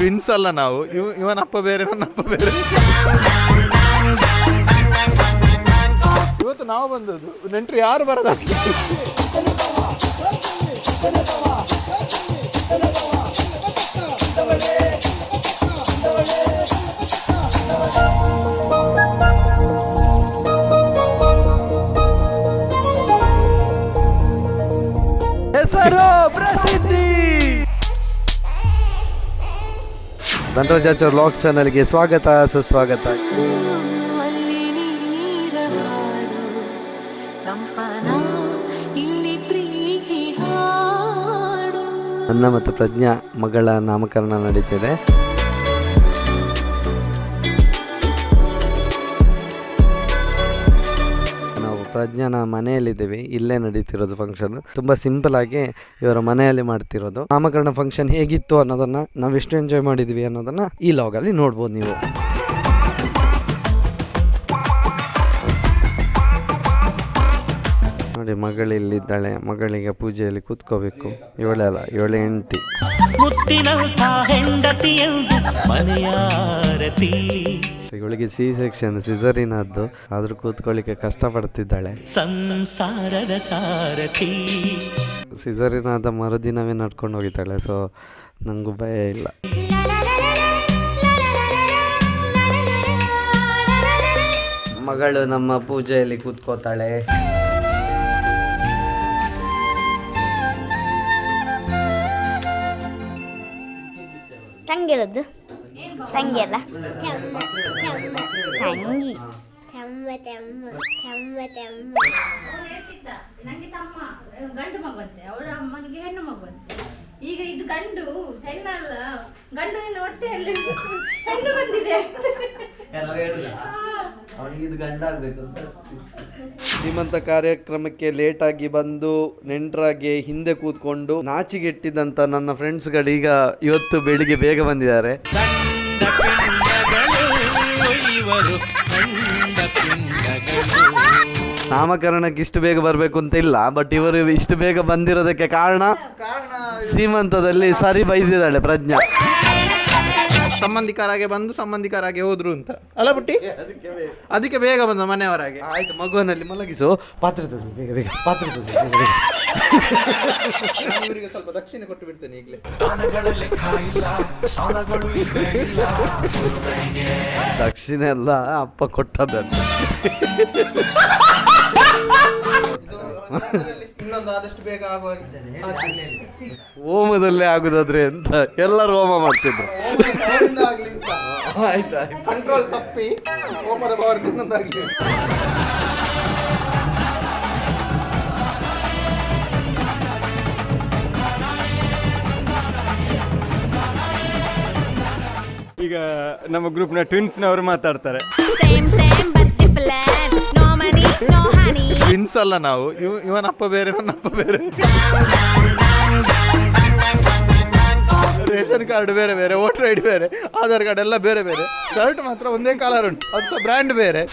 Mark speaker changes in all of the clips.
Speaker 1: Twins ಅಲ್ಲ ನಾವು. ಇವ ಇವನ ಅಪ್ಪ ಬೇರೆ ನನ್ನ ಅಪ್ಪ ಬೇರೆ. ಇವತ್ತು ನಾವು ಬಂದದ್ದು ನೆಂಟ್ರು ಯಾರು ಬರೋದ? ಧನರಾಜಾಚಾರ್ಯ ಲಾಕ್ ಚಾನಲ್ಗೆ ಸ್ವಾಗತ ಸುಸ್ವಾಗತ. ನನ್ನ ಮತ್ತು ಪ್ರಜ್ಞಾ ಮಗಳ ನಾಮಕರಣ ನಡೀತಿದೆ. ಪ್ರಜ್ಞಾನ ಮನೆಯಲ್ಲಿದ್ದೇವೆ. ಇಲ್ಲೇ ನಡೀತಿರೋದು ಫಂಕ್ಷನ್ ತುಂಬ ಸಿಂಪಲ್ ಆಗಿ ಇವರ ಮನೆಯಲ್ಲಿ ಮಾಡ್ತಿರೋದು. ನಾಮಕರಣ ಫಂಕ್ಷನ್ ಹೇಗಿತ್ತು ಅನ್ನೋದನ್ನ ನಾವು ಎಷ್ಟು ಎಂಜಾಯ್ ಮಾಡಿದ್ವಿ ಅನ್ನೋದನ್ನ ಈ ಲಾಗಲ್ಲಿ ನೋಡ್ಬೋದು ನೀವು. ನೋಡಿ ಮಗಳು ಇಲ್ಲಿದ್ದಾಳೆ ಮಗಳಿಗೆ ಪೂಜೆಯಲ್ಲಿ ಕೂತ್ಕೋಬೇಕು. ಇವಳೆಲ್ಲ ಇವಳೆ ಹೆಂಡತಿ
Speaker 2: ಮುತ್ತಿನ ಹೆಂಡತಿಯೆಂದು ಮನೆಯಾರತಿ
Speaker 1: ಇವಳಿಗೆ ಸಿ ಸೆಕ್ಷನ್ ಸಿಸರಿನದ್ದು ಆದ್ರೂ ಕೂತ್ಕೊಳ್ಳಿಕ್ಕೆ ಕಷ್ಟಪಡ್ತಿದ್ದಾಳೆ.
Speaker 2: ಸಂಸಾರದ ಸಾರಥಿ.
Speaker 1: ಸಿಸರಿನಾದ ಮರುದಿನವೇ ನಡ್ಕೊಂಡು ಹೋಗಿದ್ದಾಳೆ ಸೊ ನಂಗೂ ಭಯ ಇಲ್ಲ. ಮಗಳು ನಮ್ಮ ಪೂಜೆಯಲ್ಲಿ ಕೂತ್ಕೋತಾಳೆ.
Speaker 3: ತಂಗಿರದ್ದು ತಂಗಿ ಅಲ್ಲ ತಂಗಿ
Speaker 4: ನಂಗೆ ತಮ್ಮ ಗಂಡು ಮಗು ಅಂತೆ ಅವಳ ಅಮ್ಮನಿಗೆ ಹೆಣ್ಣು ಮಗು ಅಂತೆ ಈಗ ಇದು ಗಂಡು ಹೆಣ್ಣಲ್ಲ. ಗಂಡು ನಿನ್ನ ಹೊಟ್ಟೆಯಲ್ಲಿ ಹೆಣ್ಣು ಬಂದಿದೆ.
Speaker 1: ಶ್ರೀಮಂತ ಕಾರ್ಯಕ್ರಮಕ್ಕೆ ಲೇಟಾಗಿ ಬಂದು ನೆಂಟರಾಗಿ ಹಿಂದೆ ಕೂತ್ಕೊಂಡು ನಾಚಿಗೆಟ್ಟಿದಂತ ನನ್ನ ಫ್ರೆಂಡ್ಸ್ಗಳೀಗ ಇವತ್ತು ಬೆಳಿಗ್ಗೆ ಬೇಗ ಬಂದಿದ್ದಾರೆ.
Speaker 2: ಕಂಡ ಪಿಂಡಗಳು ಇವರು ಕಂಡ ಪಿಂಡಗಳು
Speaker 1: ನಾಮಕರಣಕ್ಕೆ ಇಷ್ಟು ಬೇಗ ಬರಬೇಕು ಅಂತ ಇಲ್ಲ ಬಟ್ ಇವರು ಇಷ್ಟು ಬೇಗ ಬಂದಿರೋದಕ್ಕೆ ಕಾರಣ ಸೀಮಂತದಲ್ಲಿ ಸರಿ ಬೈದಿದ್ದಾಳೆ ಪ್ರಜ್ಞಾ. ಸಂಬಂಧಿಕರಾಗೆ ಬಂದು ಸಂಬಂಧಿಕರಾಗೆ ಹೋದ್ರು ಅಂತ. ಅಲ್ಲ ಬುಟ್ಟಿ? ಅದಕ್ಕೆ ಬೇಗ. ಬಂದ ಮನೆಯವರಾಗೆ. ಆಯ್ತು ಮಗುವನಲ್ಲಿ ಮಲಗಿಸು. ಪಾತ್ರೆ ತೊಗೊಳ್ಳಿ ಬೇಗ ಬೇಗ ಪಾತ್ರೆ ತೊಗೊಳ್ಳಿ ಬೇಗ ಬೇಗ. ಇವರಿಗೆ ಸ್ವಲ್ಪ ದಕ್ಷಿಣ ಕೊಟ್ಟು ಬಿಡ್ತೇನೆ ಈಗಲೇ. ದಕ್ಷಿಣ ಎಲ್ಲ ಅಪ್ಪ ಕೊಟ್ಟದ ಇನ್ನೊಂದು ಆದಷ್ಟು ಬೇಗ ಆಗುವ ಹೋಮದಲ್ಲೇ ಆಗುದಾದ್ರೆ ಎಂತ? ಎಲ್ಲರೂ ಹೋಮ ಮಾಡ್ತಿದ್ರು. ಆಯ್ತು ಕಂಟ್ರೋಲ್ ತಪ್ಪಿ ಹೋಮದ ಪವರ್ ಇನ್ನೊಂದಾಗಲಿ.
Speaker 5: ಈಗ ನಮ್ಮ ಗ್ರೂಪ್ನ ಟ್ವಿನ್ಸ್ನವರು ಮಾತಾಡ್ತಾರೆ.
Speaker 6: Same same but different no money no honey
Speaker 1: twins ಅಲ್ಲ ನಾವು. ಇವ ಇವನ ಅಪ್ಪ ಬೇರೆ ನನ್ನ ಅಪ್ಪ ಬೇರೆ. ರೇಷನ್ ಕಾರ್ಡ್ ಬೇರೆ ಬೇರೆ ವೋಟರ್ ಐಡಿ ಬೇರೆ ಆಧಾರ್ ಕಾರ್ಡ್ ಎಲ್ಲ ಬೇರೆ ಬೇರೆ. ಶರ್ಟ್ ಮಾತ್ರ ಒಂದೇ ಕಲರ್ ಉಂಟು. ಅದು ಸಹ ಬ್ರ್ಯಾಂಡ್ ಬೇರೆ.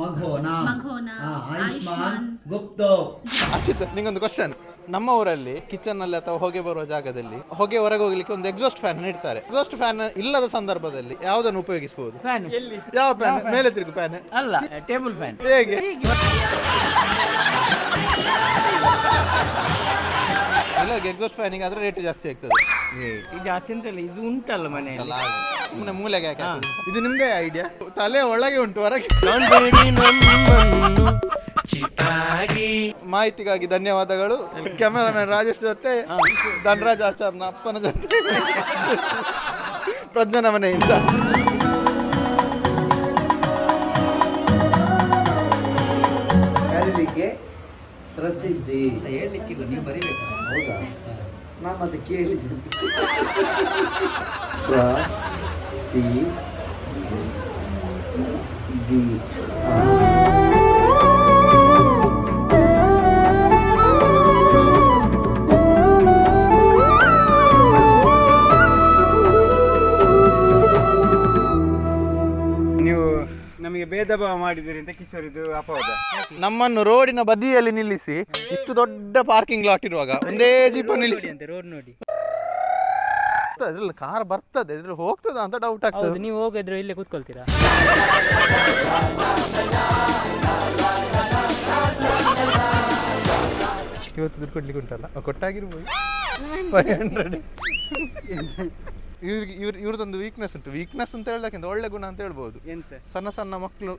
Speaker 7: ಮಘೋನ
Speaker 4: ಮಘೋನ,
Speaker 7: ಹಾ,
Speaker 4: ಆಯುಷ್ಮಾನ್.
Speaker 7: ಗುಪ್ತೋ.
Speaker 1: ಅಶಿತ್ ನಿಂಗೊಂದು ಕ್ವಶನ್ ನಮ್ಮ ಊರಲ್ಲಿ ಕಿಚನ್ ಅಲ್ಲಿ ಅಥವಾ ಹೊಗೆ ಬರುವ ಜಾಗದಲ್ಲಿ ಹೊಗೆ ಹೊರಗೆ ಹೋಗ್ಲಿಕ್ಕೆ ಒಂದು ಎಕ್ಸಾಸ್ಟ್ ಫ್ಯಾನ್ ಇಡ್ತಾರೆ. ಎಕ್ಸಾಸ್ಟ್ ಫ್ಯಾನ್ ಇಲ್ಲದ ಸಂದರ್ಭದಲ್ಲಿ ಯಾವುದನ್ನು ಉಪಯೋಗಿಸಬಹುದು ಯಾವ ಫ್ಯಾನ್ ಮೇಲೆ ತಿರುಗು ಫ್ಯಾನ್
Speaker 8: ಅಲ್ಲ ಟೇಬಲ್ ಫ್ಯಾನ್
Speaker 1: ಹೇಗೆ. ಇಲ್ಲ ಎಕ್ಸಾಸ್ಟ್ ಫ್ಯಾನಿಗೆ ಆದ್ರೆ ರೇಟ್ ಜಾಸ್ತಿ ಆಗ್ತದೆ.
Speaker 8: ಇದು ಜಾಸ್ತಿ ಅಂತಲ್ಲ ಇದು ಉಂಟಲ್ಲ ಮನೆಯಲ್ಲಿ.
Speaker 1: ಸುಮ್ಮನೆ ಮೂಲೆಗೆ ಯಾಕೆ ಹಾಕುದು? ಇದು ನಿಮ್ದೇ ಐಡಿಯಾ ತಲೆ ಒಳಗೆ ಉಂಟು ಹೊರಗೆ.
Speaker 2: ಕಾಣ್ಬೇಡಿ ನಮ್ಮನ್ನು ಚಿತಾಗಿ
Speaker 1: ಮಾಹಿತಿಗಾಗಿ ಧನ್ಯವಾದಗಳು. ಕ್ಯಾಮೆರಾಮನ್ ರಾಜೇಶ್ ಜೊತೆ ಧನರಾಜ್ ಆಚಾರ್ನ ಅಪ್ಪನ ಜೊತೆ. ಪ್ರಜ್ಞನ ಮನೆಯಿಂದ.
Speaker 7: ಕರೀಲಿಕ್ಕೆ ಪ್ರಸಿದ್ಧಿ ಹೇಳಲಿಕ್ಕಿಲ್ಲ ನೀವು ಬರೀಬೇಕು. ಹೌದಾ? ನಾನು ಅದು ಕೇಳಿದ್ದೀನಿ
Speaker 5: ನಮಗೆ ಭೇದ ಭಾವ ಮಾಡಿದಿರಿ ಅಂತ ಕಿಶೋರ್ ಇದು ಅಪವಾದ.
Speaker 9: ನಮ್ಮನ್ನು ರೋಡಿನ ಬದಿಯಲ್ಲಿ ನಿಲ್ಲಿಸಿ ಇಷ್ಟು ದೊಡ್ಡ ಪಾರ್ಕಿಂಗ್ ಲಾಟ್ ಇರುವಾಗ ಒಂದೇ ಜೀಪ್ ನಿಲ್ಲಿಸಿ.
Speaker 8: ರೋಡ್ ನೋಡಿ.
Speaker 9: ಅದ್ರಲ್ಲಿ ಕಾರ್ ಬರ್ತದೆ ಇದ್ರಲ್ಲಿ ಹೋಗ್ತದ ಅಂತ ಡೌಟ್
Speaker 8: ಹೌದು
Speaker 9: ಆಗ್ತದೆ
Speaker 8: ನೀವು ಹೋಗಿದ್ರೆ ಇಲ್ಲೇ ಕೂತ್ಕೊಳ್ತೀರಾ?
Speaker 9: ಇವತ್ತು ದುಡ್ಡು ಕೊಡ್ಲಿಕ್ಕೆ ಉಂಟಲ್ಲ ಕೊಟ್ಟಾಗಿರ್ಬೋದು ಫೈವ್ ಹಂಡ್ರೆಡ್ ಇವ್ರಿಗೆ ಇವ್ರ ಇವ್ರದೊಂದು ವೀಕ್ನೆಸ್ ಉಂಟು. ವೀಕ್ನೆಸ್ ಅಂತ ಹೇಳಕ್ಕಿಂತ ಒಳ್ಳೆ ಗುಣ ಅಂತ ಹೇಳ್ಬೋದು.
Speaker 5: ಎಂತ?
Speaker 9: ಸಣ್ಣ ಸಣ್ಣ ಮಕ್ಕಳು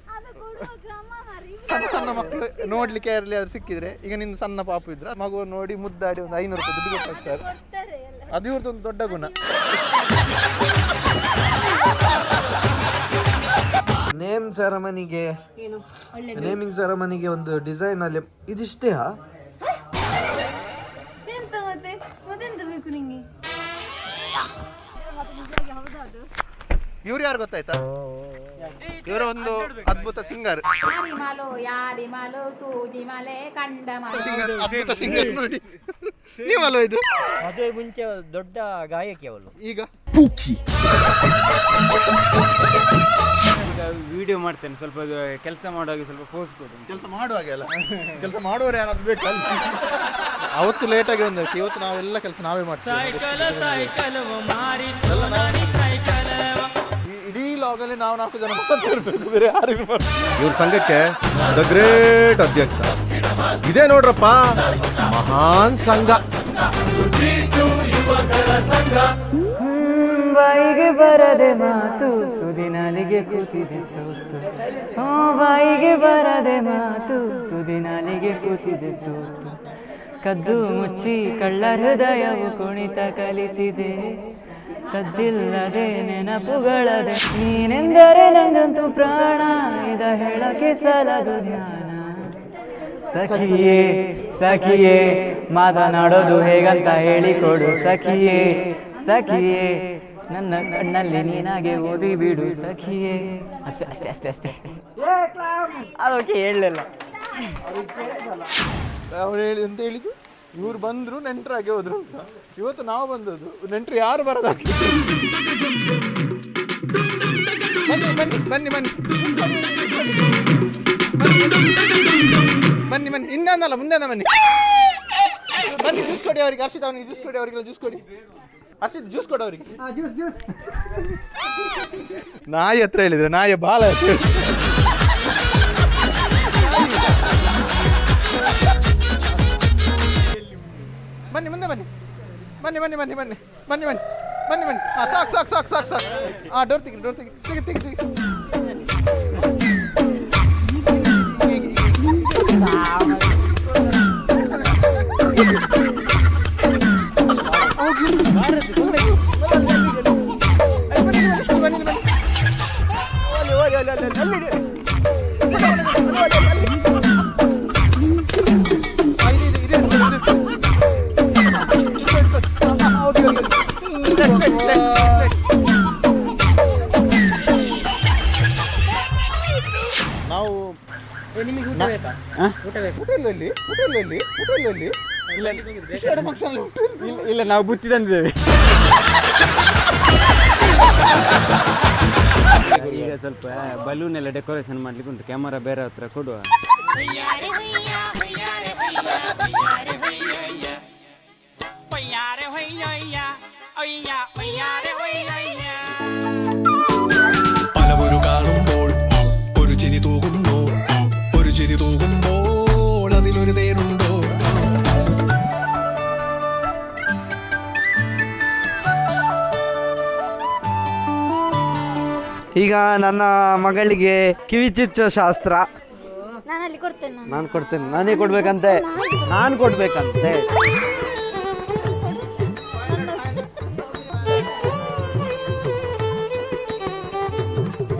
Speaker 9: ಸಣ್ಣ ಸಣ್ಣ ಮಕ್ಕಳು ನೋಡ್ಲಿಕ್ಕೆ ಯಾರಲ್ಲಿ ಯಾರು ಸಿಕ್ಕಿದ್ರೆ ಈಗ ನಿಂದು ಸಣ್ಣ ಪಾಪು ಇದ್ರೆ ಮಗು ನೋಡಿ ಮುದ್ದಾಡಿ ಒಂದು ಐನೂರು ರೂಪಾಯಿ ದುಡ್ಡು ಕೊಟ್ಟಾಗ್ತಾರೆ ಅದು ಇವ್ರದ್ದೊಂದು ದೊಡ್ಡ ಗುಣ.
Speaker 1: ನೇಮ್ ಸೆರಮನಿಗೆ ನೇಮಿಂಗ್ ಸೆರಮನಿಗೆ ಒಂದು ಡಿಸೈನ್ ಅಲ್ಲಿ ಇದಿಷ್ಟೇ
Speaker 9: ಇವ್ರು ಯಾರು ಗೊತ್ತಾಯ್ತಾ? ಇವರ ಒಂದು ಅದ್ಭುತ ಸಿಂಗರ್.
Speaker 4: ಸೂಜಿ ಮಲೆ ಕಂಡ
Speaker 9: ಸಿಂಗರ್ ಅದ್ಭುತ ಸಿಂಗರ್. ನೋಡಿ. ನೀವಲ್ವ ಇದು?
Speaker 8: ಅದೇ ಮುಂಚೆ ದೊಡ್ಡ ಗಾಯಕಿ ಅವಳು.
Speaker 9: ಈಗ?
Speaker 5: ವಿಡಿಯೋ ಮಾಡ್ತೇನೆ ಸ್ವಲ್ಪ ಕೆಲಸ ಮಾಡುವಾಗ ಸ್ವಲ್ಪ ಪೋಸ್ ಕೊಡು.
Speaker 9: ಕೆಲಸ ಮಾಡುವಾಗೆ ಅಲ್ಲ? ಕೆಲಸ ಮಾಡುವವರು ಯಾರಾದ್ರೂ ಬೇಕು ಅವತ್ತು ಲೇಟಾಗಿ ಬಂದಕ್ಕೆ ಇವತ್ತು ನಾವೆಲ್ಲ ಕೆಲಸ ನಾವೇ ಮಾಡ್ತೀವಿ. ಲಾಗಲ್ಲಿ ನಾವು ನಾಲ್ಕು ಜನ ಮಾತ್ರ ಇರ್ಬೇಕು. ಬೇರೆ ಯಾರು ಇರ್ಬಾರ್ದು.
Speaker 10: ಇವ್ರ ಸಂಘಕ್ಕೆ ದ ಗ್ರೇಟ್ ಅಧ್ಯಕ್ಷ. ಇದೇ ನೋಡ್ರಪ್ಪ ಮಹಾನ್ ಸಂಘ.
Speaker 11: ಬಾಯಿಗೆ ಬರದೆ ಮಾತು ತುದಿನಾಲಿಗೆ ಕೂತಿದೆ ಸೋತು ಹೋ ಬಾಯಿಗೆ ಬರದೆ ಮಾತು ತುದಿನಾಲಿಗೆ ಕೂತಿದೆ ಸೋತು ಕದ್ದು ಮುಚ್ಚಿ ಕಳ್ಳ ಹೃದಯವು ಕುಣಿತ ಕಲಿತಿದೆ. ಸದ್ದಿಲ್ಲದೆ ನೆನಪುಗಳದೆ. ನೀನೆಂದರೆ ನಂಗಂತೂ ಪ್ರಾಣ, ಇದ ಹೇಳಕ್ಕೆ ಸಲದು ಧ್ಯಾನ. ಸಖಿಯೇ ಸಖಿಯೇ, ಮಾತನಾಡೋದು ಹೇಗಂತ ಹೇಳಿಕೊಡು. ಸಖಿಯೇ ಸಖಿಯೇ, ನನ್ನ ಕಣ್ಣಲ್ಲಿ ನೀನಾಗೆ ಓದಿ ಬಿಡು ಸಖಿಯೇ. ಅಷ್ಟೇ ಅಷ್ಟೇ ಅಷ್ಟೇ ಅಷ್ಟೇ. ಅದಕ್ಕೆ ಹೇಳಲಿಲ್ಲ.
Speaker 9: ಅವ್ರು ಹೇಳಿ ಅಂತ ಹೇಳಿದ್ದು? ಇವ್ರು ಬಂದ್ರು ನೆಂಟರಾಗೆ ಹೋದ್ರು ಅಂತ. ಇವತ್ತು ನಾವು ಬಂದದ್ದು ನೆಂಟರು ಯಾರು ಬರೋದಾಗಿ ಬನ್ನಿ ಬನ್ನಿ ಬನ್ನಿ ಬನ್ನಿ. ಬನ್ನಿ ಬನ್ನಿ ಮುಂದೆ ಅನ್ನ ಬನ್ನಿ. ಬನ್ನಿ ಜ್ಯೂಸ್ ಕೊಡಿ ಅವರಿಗೆ ಹರ್ಷಿತ್ ಅವನಿಗೆ ಜ್ಯೂಸ್ ಕೊಡಿ ಅವರಿಗೆಲ್ಲ ಜ್ಯೂಸ್ ಕೊಡಿ. ಹರ್ಷಿತ್ ಜ್ಯೂಸ್ ಕೊಡಿ ಅವರಿಗೆ. ನಾಯಿ ಹತ್ರ ಹೇಳಿದ್ರೆ ನಾಯಿ ಬಾಲ. ಬನ್ನಿ ಮುಂದೆ ಬನ್ನಿ. ಬನ್ನಿ ಬನ್ನಿ ಬನ್ನಿ ಬನ್ನಿ ಬನ್ನಿ ಬನ್ನಿ ಬನ್ನಿ ಬನ್ನಿ. ಹಾಂ ಸಾಕು ಸಾಕು ಸಾಕು ಸಾಕು ಸಾಕು. ಹಾಂ ಡೋರ್ ತೆಗಿ ಡೋರ್ ತೆಗಿ ತೆಗಿ ತೆಗಿ. ತೆಗಿ ನಾವು ಇಲ್ಲ
Speaker 5: ನಾವು ಬುತ್ತಿ ತಂದಿದ್ದೇವೆ. ಈಗ ಸ್ವಲ್ಪ ಬಲೂನ್ ಎಲ್ಲ ಡೆಕೋರೇಷನ್ ಮಾಡ್ಲಿಕ್ಕೆ ಉಂಟು. ಕ್ಯಾಮರಾ ಬೇರೆ ಹತ್ರ ಕೊಡುವ.
Speaker 11: ಒಯ್ಯಾರೆ ಅಯ್ಯ
Speaker 1: ಈಗ ನನ್ನ ಮಗಳಿಗೆ ಕಿವಿಚಿಚ್ಚ ಶಾಸ್ತ್ರ.
Speaker 3: ನಾನು ಅಲ್ಲಿ ಕೊಡ್ತೇನೆ ನಾನು.
Speaker 1: ನಾನು ಕೊಡ್ತೇನೆ. ನಾನೇ ಕೊಡ್ಬೇಕಂತೆ. ನಾನು ಕೊಡ್ಬೇಕಂತೆ.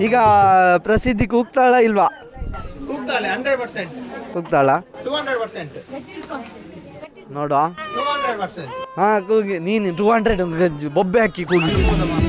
Speaker 1: ಈಗ ಪ್ರಸಿದ್ಧಿ ಕೂಗ್ತಾಳ ಇಲ್ವಾ?
Speaker 9: ಕೂಗ್ತಾಳೆ hundred percent.
Speaker 1: ಕೂಗ್ತಾಳ?
Speaker 9: Two hundred percent.
Speaker 1: ನೋಡುವ?
Speaker 9: Two hundred percent.
Speaker 1: ಹಾ ಕೂಗಿ. ನೀನು ಟೂ ಹಂಡ್ರೆಡ್ ಬೊಬ್ಬೆ ಹಾಕಿ ಕೂಗಿ.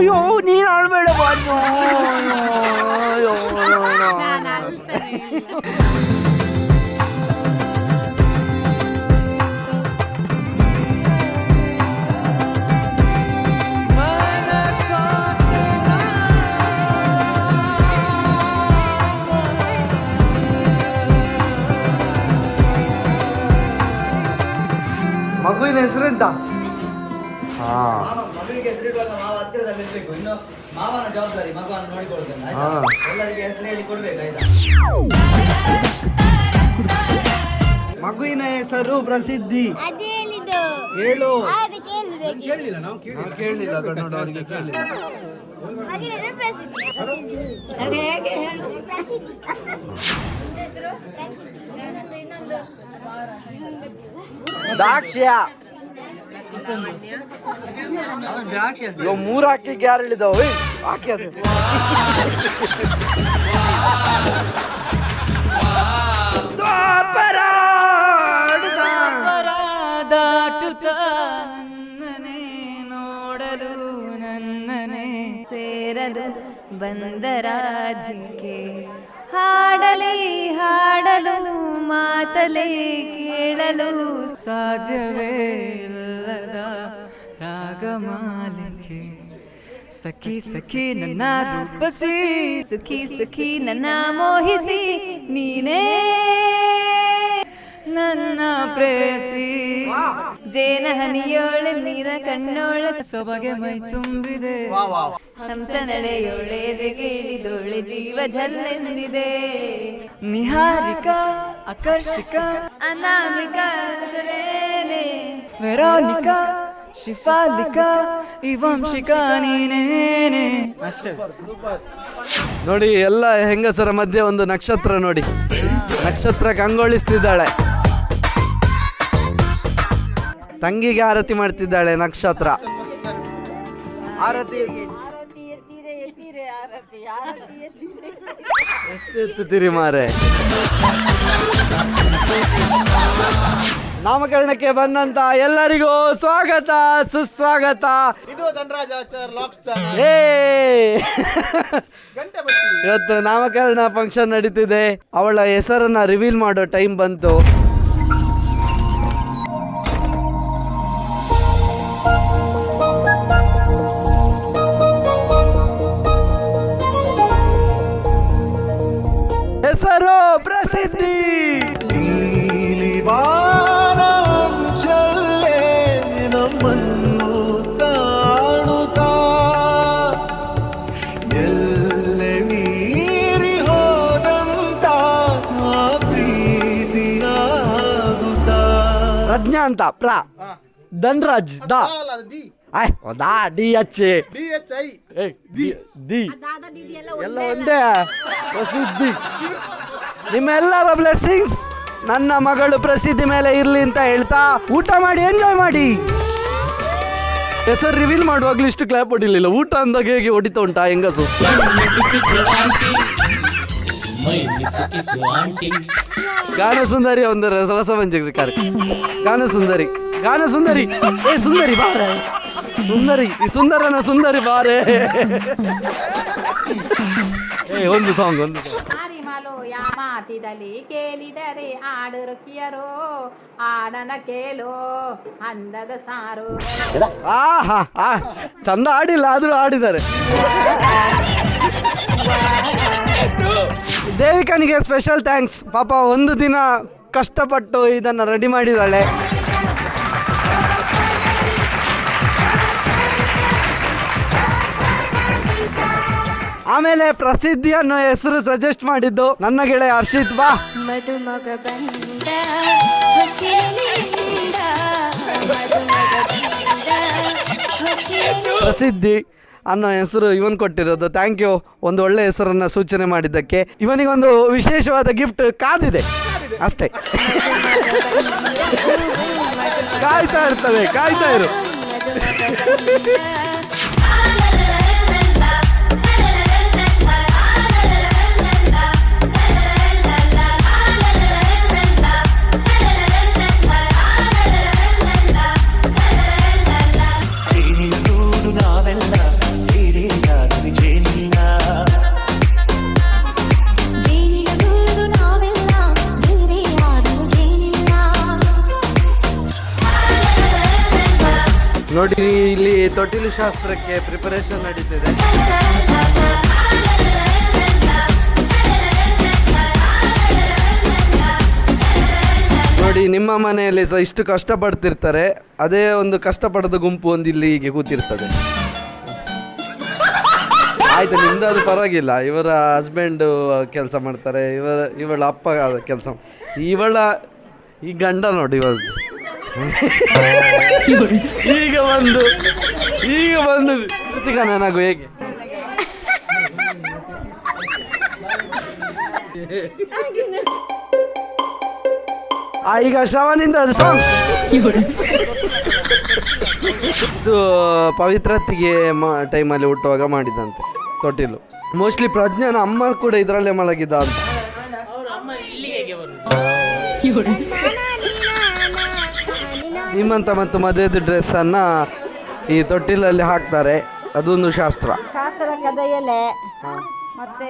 Speaker 1: ಅಯ್ಯೋ ನೀನ್ ಆಳ್ಬೇಡ ಮಗುವಿನ ಹೆಸರೆಂತ ಹಾ.
Speaker 5: ಇನ್ನು ಮಾವನ ಜವಾಬ್ದಾರಿ ಮಗುವನ್ನು ನೋಡಿಕೊಳ್ತೇನೆ ಆಯ್ತಾ?
Speaker 1: ಹಾ.
Speaker 5: ಎಲ್ಲರಿಗೆ ಹೆಸರು ಹೇಳಿ ಕೊಡ್ಬೇಕು ಆಯ್ತಾ?
Speaker 1: ಮಗುವಿನ ಹೆಸರು ಪ್ರಸಿದ್ಧಿ.
Speaker 3: ಅದೇ ಹೇಳಿದ್ದು.
Speaker 1: ಹೇಳು.
Speaker 3: ಕೇಳ್ಬೇಕು.
Speaker 1: ನಾವು ಕೇಳಲಿಲ್ಲ ಕೇಳಲಿಲ್ಲ
Speaker 3: ಹೆಸರು ಪ್ರಸಿದ್ಧಿ. ಹೇಗೆ ಹೇಳು.
Speaker 1: ದಾಕ್ಷ್ಯ ಇವ್ ಮೂರ್ ಹಾಕ್ಲಿಕ್ಕೆ ಯಾರು ಹೇಳಿದವ ಹಾಕಿ ಅದು.
Speaker 11: ದಾಟುತ್ತಾ ನನ್ನನೆ ನೋಡಲು ನನ್ನನೆ
Speaker 12: ಸೇರಲು ಬಂದರಾಧಿಕೆ ಹಾಡಲಿ ಹಾಡಲು ಮಾತಲೇ ಕೇಳಲು
Speaker 11: ಸಾಧ್ಯವೇ ರಾಗಮಾಲಿಕೆ. ಸಖಿ ಸಖಿ ನನ್ನ ರೂಪಸಿ.
Speaker 12: ಸುಖಿ ಸುಖಿ ನನ್ನ ಮೋಹಿಸಿ. ನೀನೇ.
Speaker 11: ನನ್ನ ಪ್ರೇಸಿ
Speaker 12: ಜೇನ ಹನಿಯೋಳೆ ನೀರ ಕಣ್ಣೋಳ
Speaker 11: ಸೊಬಗೆ ಮೈ ತುಂಬಿದೆ.
Speaker 12: ಹಂಸ ನಡೆಯೋಳೆದೆ ಕೇಳಿದೋಳೆ ಜೀವ ಜಲ್ಲೆಂದಿದೆ
Speaker 11: ನಿಹಾರಿಕ ಆಕರ್ಷಿಕ
Speaker 12: ಅನಾಮಿಕ
Speaker 11: ವೆರೋನಿಕಾ ಶಿಫಾಲಿಕಾ ಈ ವಂಶಿಕಾ ನೀನೇನೆ ಅಷ್ಟೇ.
Speaker 1: ನೋಡಿ ಎಲ್ಲ ಹೆಂಗಸರ ಮಧ್ಯೆ ಒಂದು ನಕ್ಷತ್ರ ನೋಡಿ. ನಕ್ಷತ್ರ ಕಂಗೊಳಿಸ್ತಿದ್ದಾಳೆ ತಂಗಿಗೆ ಆರತಿ ಮಾಡ್ತಿದ್ದಾಳೆ ನಕ್ಷತ್ರ. ಆರತಿ. ಎಷ್ಟು ಎತ್ತುತ್ತೀರಿ ಮಾರೆ. ನಾಮಕರಣಕ್ಕೆ ಬಂದಂತ ಎಲ್ಲರಿಗೂ ಸ್ವಾಗತ ಸುಸ್ವಾಗತ.
Speaker 9: ಇದು ಲಾಕ್ಸ್ ಚಾನಲ್
Speaker 1: ಏ.
Speaker 9: ಗಂಟೆ
Speaker 1: ಇವತ್ತು ನಾಮಕರಣ ಫಂಕ್ಷನ್ ನಡೀತಿದೆ. ಅವಳ ಹೆಸರನ್ನ ರಿವೀಲ್ ಮಾಡೋ ಟೈಮ್ ಬಂತು. ಅಂತ ಪ್ರ ಧನ್ರಾಜ್ ದ.
Speaker 9: ಡಿ.
Speaker 1: ಆಯ್ ದಾ ಡಿ ಎಚ್ ದಿ
Speaker 4: ಎಲ್ಲ
Speaker 1: ಒಂದೇ ಪ್ರಸಿದ್ಧಿ. ನಿಮ್ಮೆಲ್ಲರ ಬ್ಲೆಸ್ಸಿಂಗ್ಸ್ ನನ್ನ ಮಗಳು ಪ್ರಸಿದ್ಧಿ ಮೇಲೆ ಇರ್ಲಿ ಅಂತ ಹೇಳ್ತಾ ಊಟ ಮಾಡಿ ಎಂಜಾಯ್ ಮಾಡಿ. ಹೆಸರು ರಿವೀಲ್ ಮಾಡುವಾಗ್ಲೂ ಇಷ್ಟು ಕ್ಲಾಪ್ ಹೊಡಿಲಿಲ್ಲ. ಊಟ ಅಂದಾಗ ಹೇಗೆ ಹೊಡಿತಾ ಉಂಟಾ ಹೆಂಗಸು? ಗಾನ ಸುಂದರಿ ಒಂದು ರಸ ರಸಮಂಜರಿ ಕಾರ್ಯಕ್ರಮ ಗಾನ ಸುಂದರಿ ಗಾನ ಸುಂದರಿ ಏ ಸುಂದರಿ ಬಾರೆ ಸುಂದರಿ. ಈ ಸುಂದರನ ಸುಂದರಿ ಬಾರೆ ಏ ಒಂದು ಸಾಂಗ್ ಒಂದು song.
Speaker 4: ಮಾರಿಮಲು ಯಾಮಾತಿದಲ್ಲಿ ಕೇಳಿದರೆ ಆಡುರುಕಿಯರೋ ಆಡನ ಕೇಳೋ ಅಂದದ ಸಾರು.
Speaker 1: ಆಹಾ ಆ ಚಂದ ಆಡಿಲ್ಲ ಆದ್ರೂ ಆಡಿದ್ದಾರೆ ದೇವಿಕನಿಗೆ ಸ್ಪೆಷಲ್ ಥ್ಯಾಂಕ್ಸ್ ಪಾಪ ಒಂದು ದಿನ ಕಷ್ಟಪಟ್ಟು ಇದನ್ನು ರೆಡಿ ಮಾಡಿದ್ದಾಳೆ. ಆಮೇಲೆ ಪ್ರಸಿದ್ಧಿ ಅನ್ನೋ ಹೆಸರು ಸಜೆಸ್ಟ್ ಮಾಡಿದ್ದು ನನ್ನ ಗೆಳೆಯ ಹರ್ಷಿತ್ ಬಾ.
Speaker 12: ಮಧುಮಗ ಬಂದ
Speaker 1: ಪ್ರಸಿದ್ಧಿ. ಅನ್ನೋ ಹೆಸರು ಇವನ್ ಕೊಟ್ಟಿರೋದು. ಥ್ಯಾಂಕ್ ಯು ಒಂದು ಒಳ್ಳೆ ಹೆಸರನ್ನ ಸೂಚನೆ ಮಾಡಿದ್ದಕ್ಕೆ. ಇವನಿಗೊಂದು ವಿಶೇಷವಾದ ಗಿಫ್ಟ್ ಕಾದಿದೆ. ಅಷ್ಟೇ. ಕಾಯ್ತಾ ಇರ್ತದೆ ಕಾಯ್ತಾ ಇರು. ನೋಡಿ, ಇಲ್ಲಿ ತೊಟ್ಟಿಲು ಶಾಸ್ತ್ರಕ್ಕೆ ಪ್ರಿಪರೇಷನ್ ನಡೀತಿದೆ. ನೋಡಿ, ನಿಮ್ಮ ಮನೆಯಲ್ಲಿ ಸಹ ಇಷ್ಟು ಕಷ್ಟಪಡ್ತಿರ್ತಾರೆ. ಅದೇ ಒಂದು ಕಷ್ಟಪಡದ ಗುಂಪು ಒಂದು ಇಲ್ಲಿ ಹೀಗೆ ಕೂತಿರ್ತದೆ. ಆಯ್ತು, ನಿಮ್ದು ಪರವಾಗಿಲ್ಲ. ಇವರ ಹಸ್ಬೆಂಡು ಕೆಲಸ ಮಾಡ್ತಾರೆ, ಇವರ, ಇವಳ ಅಪ್ಪ ಕೆಲಸ ಇವಳ ಈ ಗಂಡ ನೋಡಿ ಇವಳದು ಈಗ ಬಂದು ಈಗ ಬಂದು ಕೃತಿಕ ನನಗೂ ಹೇಗೆ? ಆ, ಈಗ ಶ್ರವಣಿಂದ ಸಾಂಗ್ ಇದು ಪವಿತ್ರತಿಗೆ ಟೈಮಲ್ಲಿ ಹುಟ್ಟುವಾಗ ಮಾಡಿದಂತೆ ತೊಟ್ಟಿಲು. ಮೋಸ್ಟ್ಲಿ ಪ್ರಜ್ಞಾನ ಅಮ್ಮ ಕೂಡ ಇದರಲ್ಲೇ ಮಲಗಿದ್ದ ಅಂತ. ನಿಮ್ಮಂತ ಮತ್ತು ಮದುವೆದು ಡ್ರೆಸ್ಸನ್ನು ಈ ತೊಟ್ಟಿಲಲ್ಲಿ ಹಾಕ್ತಾರೆ. ಅದೊಂದು ಶಾಸ್ತ್ರ.
Speaker 13: ಎಲೆ ಮತ್ತೆ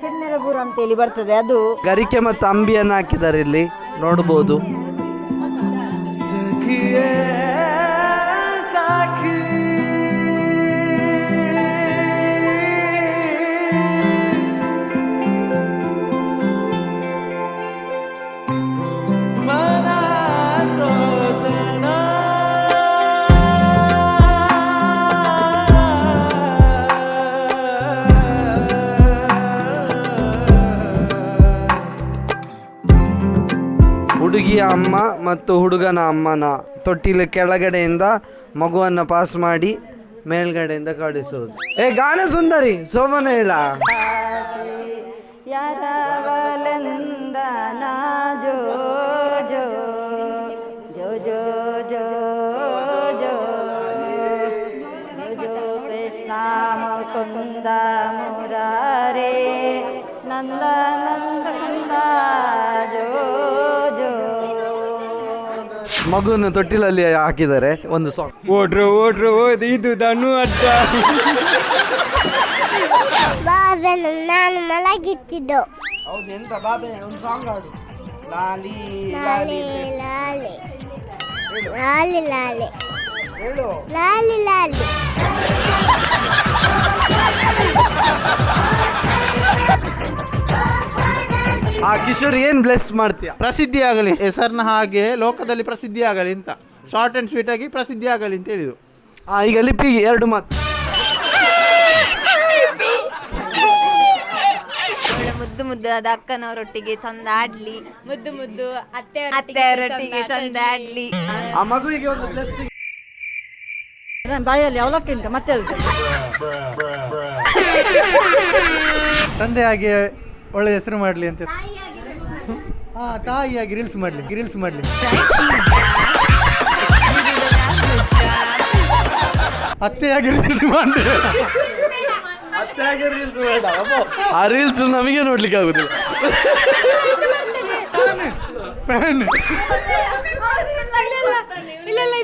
Speaker 13: ಚಿನ್ನೆರ ಬೂರು ಅಂತೇಳಿ ಬರ್ತದೆ ಅದು.
Speaker 1: ಗರಿಕೆ ಮತ್ತು ಅಂಬಿಯನ್ನು ಹಾಕಿದ್ದಾರೆ ಇಲ್ಲಿ. ನೋಡಬಹುದು
Speaker 11: ಸಖಿಯೇ.
Speaker 1: ಅಮ್ಮ ಮತ್ತು ಹುಡುಗನ ಅಮ್ಮನ ತೊಟ್ಟಿಲ ಕೆಳಗಡೆಯಿಂದ ಮಗುವನ್ನು ಪಾಸ್ ಮಾಡಿ ಮೇಲ್ಗಡೆಯಿಂದ ಕಳಿಸುವುದು ಏ, ಗಾನ ಸುಂದರಿ ಸೋಮನ ಹೇಳ.
Speaker 13: ಕೃಷ್ಣ ಮುಕುಂದ ಮುರಾರೇ ನಂದ
Speaker 1: ಮಗುವನ್ನು ತೊಟ್ಟಿಲಲ್ಲಿ ಹಾಕಿದ್ದಾರೆ ಒಂದು ಸಾಂಗ್
Speaker 5: ಓಡ್ರು ಓಡ್ರು ಓದಿ ಇದು ಧನು ಅಜ್ಜ
Speaker 3: ಬಾಬೆನು ನಾನು ಮಲಗಿತ್ತಿದ್ದು.
Speaker 1: ಹೌದು ಎಂತ ಬಾಬೆ ಒಂದು ಸಾಂಗ್ ಹಾಡು. ಲಾಲಿ
Speaker 3: ಲಾಲಿ ಲಾಲಿ ಲಾಲಿ ಲಾಲಿ.
Speaker 1: ಹೇಳು.
Speaker 3: ಲಾಲಿ ಲಾಲಿ.
Speaker 1: ಆ ಕಿಶೋರ್ ಏನ್ ಬ್ಲೆಸ್ ಮಾಡ್ತೀಯ?
Speaker 9: ಪ್ರಸಿದ್ಧಿ ಆಗಲಿ ಹೆಸರಿನ ಹಾಗೆ ಲೋಕದಲ್ಲಿ ಪ್ರಸಿದ್ಧಿ ಆಗಲಿ ಅಂತ. ಶಾರ್ಟ್ ಆ್ಯಂಡ್ ಸ್ವೀಟ್ ಆಗಿ ಪ್ರಸಿದ್ಧಿ ಆಗಲಿ ಅಂತ ಹೇಳಿದ್ರು
Speaker 1: ಆ ಈಗ ಲಿಪಿಗೆ ಎರಡು ಮಾತು.
Speaker 13: ಮುದ್ದು ಮುದ್ದು ಅದ ಅಕ್ಕನವರೊಟ್ಟಿಗೆ ಚಂದ ಆಡ್ಲಿ.
Speaker 4: ಮುದ್ದು ಮುದ್ದು ಅತ್ತೆ
Speaker 13: ಅತ್ತೆಯರೊಟ್ಟಿಗೆ ಚಂದ ಆಡ್ಲಿ.
Speaker 1: ಆ ಮಗುವಿಗೆ ಒಂದು ಬ್ಲೆಸ್ಸಿಂಗ್
Speaker 13: ಬಾಯಲ್ಲಿ ಅವಲಕ್ಕಿ ಉಂಟು ಮತ್ತೆ
Speaker 9: ತಂದೆ ಹಾಗೆ ಒಳ್ಳೆ ಹೆಸರು ಮಾಡಲಿ ಅಂತ ಹಾ ತಾಯಿಯಾಗಿ ರೀಲ್ಸ್ ಮಾಡಲಿ ರೀಲ್ಸ್ ಮಾಡಲಿ. ಅತ್ತೆಯಾಗಿ ರೀಲ್ಸ್ ಮಾಡಲಿ.
Speaker 1: ಆ ರೀಲ್ಸ್ ನಮಗೆ ನೋಡ್ಲಿಕ್ಕೆ ಆಗುದಿಲ್ಲ
Speaker 9: ಫ್ಯಾನ್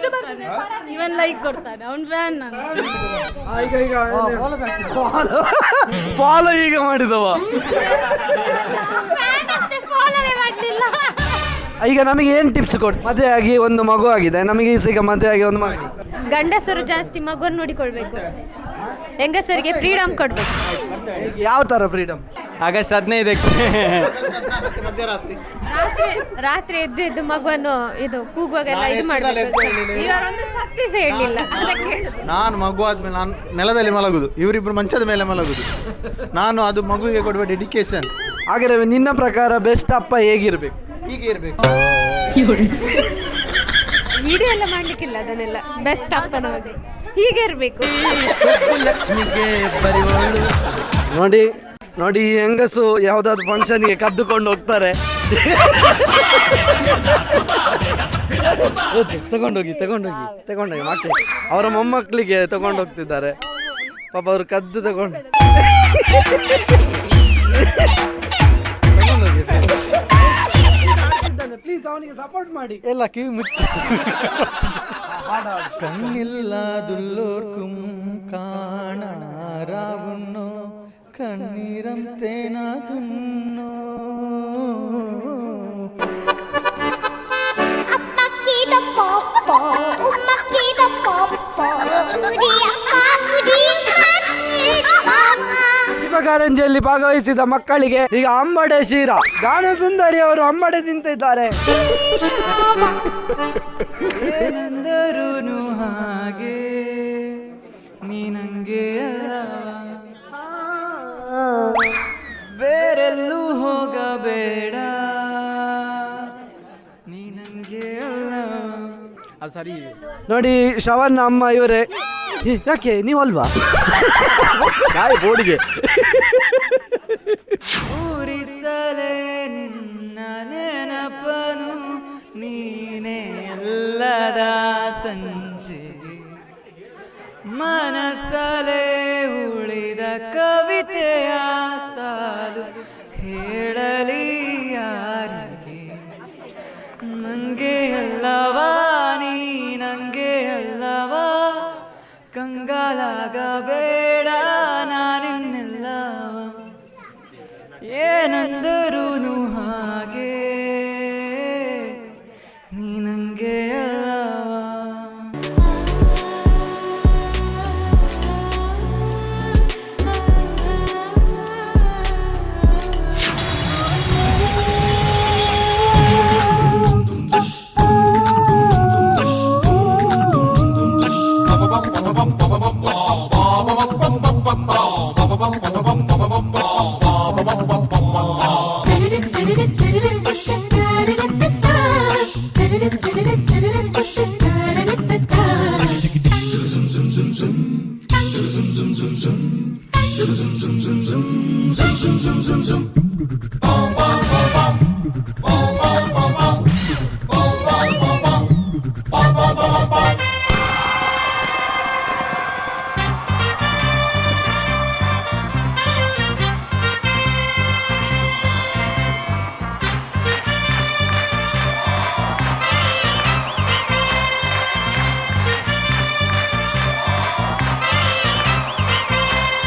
Speaker 4: ಇದು ಬರ್ತದೆ
Speaker 13: ಇವನ್ ಲೈಕ್ ಕೊಡ್ತಾನೆ ಅವ್ನ್ ಫ್ಯಾನ್ ನಾನು.
Speaker 1: ಈಗ ಈಗ ಫಾಲೋ ಈಗ ಮಾಡಿದವ.
Speaker 4: ಫಾಲೋವೇ ಮಾಡಲಿಲ್ಲ.
Speaker 1: ಈಗ ನಮಗೆ ಏನು ಟಿಪ್ಸ್ ಕೊಟ್ಟು ಮದುವೆ ಆಗಿ ಒಂದು ಮಗು ಆಗಿದೆ ನಮಗೆ ಈಗ ಮದುವೆ ಆಗಿ ಒಂದು ಮಗು
Speaker 4: ಗಂಡಸರು ಜಾಸ್ತಿ ಮಗುವನ್ನು ನೋಡಿಕೊಳ್ಬೇಕು. ಹೆಂಗಸರಿಗೆ ಫ್ರೀಡಮ್ ಕೊಡ್ಬೇಕು.
Speaker 1: ಯಾವ ಥರ ಫ್ರೀಡಮ್
Speaker 5: ಆಗಸ್ಟ್ ಹದಿನೈದಕ್ಕೆ
Speaker 9: ಮಧ್ಯರಾತ್ರಿ.
Speaker 4: ರಾತ್ರಿ ರಾತ್ರಿ ಎದ್ದು ಎದ್ದು ಮಗುವನ್ನು ಇದು ಕೂಗುವಾಗೆಲ್ಲ ಇದು ಮಾಡಬೇಕು. ಇವರೊಂದು ಸತ್ಯ ಸಹ ಹೇಳಲಿಲ್ಲ ಅದಕ್ಕೆ ಹೇಳುದು.
Speaker 9: ನಾನು ಮಗು ಆದ್ಮೇಲೆ ನಾನು ನೆಲದಲ್ಲಿ ಮಲಗುದು. ಇವರಿಬ್ರು ಮಂಚದ ಮೇಲೆ ಮಲಗುದು. ನಾನು ಅದು ಮಗುವಿಗೆ ಕೊಡುವ ಡೆಡಿಕೇಶನ್
Speaker 1: ಹಾಗೆ ನಿನ್ನ ಪ್ರಕಾರ ಬೆಸ್ಟ್ ಅಪ್ಪ ಹೇಗಿರ್ಬೇಕು?
Speaker 9: ಹೀಗೆ ಇರಬೇಕು.
Speaker 4: ವಿಡಿಯೋ ಎಲ್ಲ ಮಾಡ್ಲಿಕ್ಕಿಲ್ಲ ಅದನ್ನೆಲ್ಲ. ಬೆಸ್ಟ್ ಅಪ್ಪ ಬಗ್ಗೆ ಹೀಗೆ ಇರಬೇಕು.
Speaker 1: ನೋಡಿ ನೋಡಿ ಈ ಹೆಂಗಸು ಯಾವ್ದಾದ್ರು ಫಂಕ್ಷನ್ಗೆ ಕದ್ದುಕೊಂಡು ಹೋಗ್ತಾರೆ. ತಗೊಂಡೋಗಿ ತಗೊಂಡೋಗಿ ತಗೊಂಡೋಗಿ ಮಕ್ಕಳಿಗೆ ಅವರ ಮೊಮ್ಮಕ್ಕಳಿಗೆ ತಗೊಂಡೋಗ್ತಿದ್ದಾರೆ ಪಾಪ ಅವರು ಕದ್ದು ತಗೊಂಡು ಪ್ಲೀಸ್ ಅವನಿಗೆ ಸಪೋರ್ಟ್ ಮಾಡಿ.
Speaker 9: ಎಲ್ಲ ಕಿವಿ ಮುಚ್ಚಿ. ಕಣ್ಣಿಲ್ಲ ದುಲ್ಲೋರ್ಕುಂ ಕಾಣರಾವುನ್ನೋ
Speaker 1: தேனா ಕಾರಂಜಿಯಲ್ಲಿ ಭಾಗವಹಿಸಿದ ಮಕ್ಕಳಿಗೆ ಈಗ ಅಂಬಡೆ ಶೀರ. ಗಾನ ಸುಂದರಿ ಅವರು ಅಂಬಡೆ ತಿಂತಿದ್ದಾರೆ.
Speaker 8: ಸರಿ.
Speaker 1: ನೋಡಿ ಶವನ್ ಅಮ್ಮ ಇವರೇ. ಏ, ಯಾಕೆ? ನೀವಲ್ವಾ ಗಾಯ ಬೋರ್ಡಿಗೆ.
Speaker 11: ಊರಿಸಲೇ ನಿನ್ನ ನೆನಪನು ನೀನೇ ಎಲ್ಲದ ಸಂಜೆಗೆ ಮನಸ್ಸಲೇ ಉಳಿದ ಕವಿತೆಯ ಸಾಲು ಹೇಳಲಿ ಯಾರಿಗೆ? ನಂಗೆ ಅಲ್ಲವಾ যাবে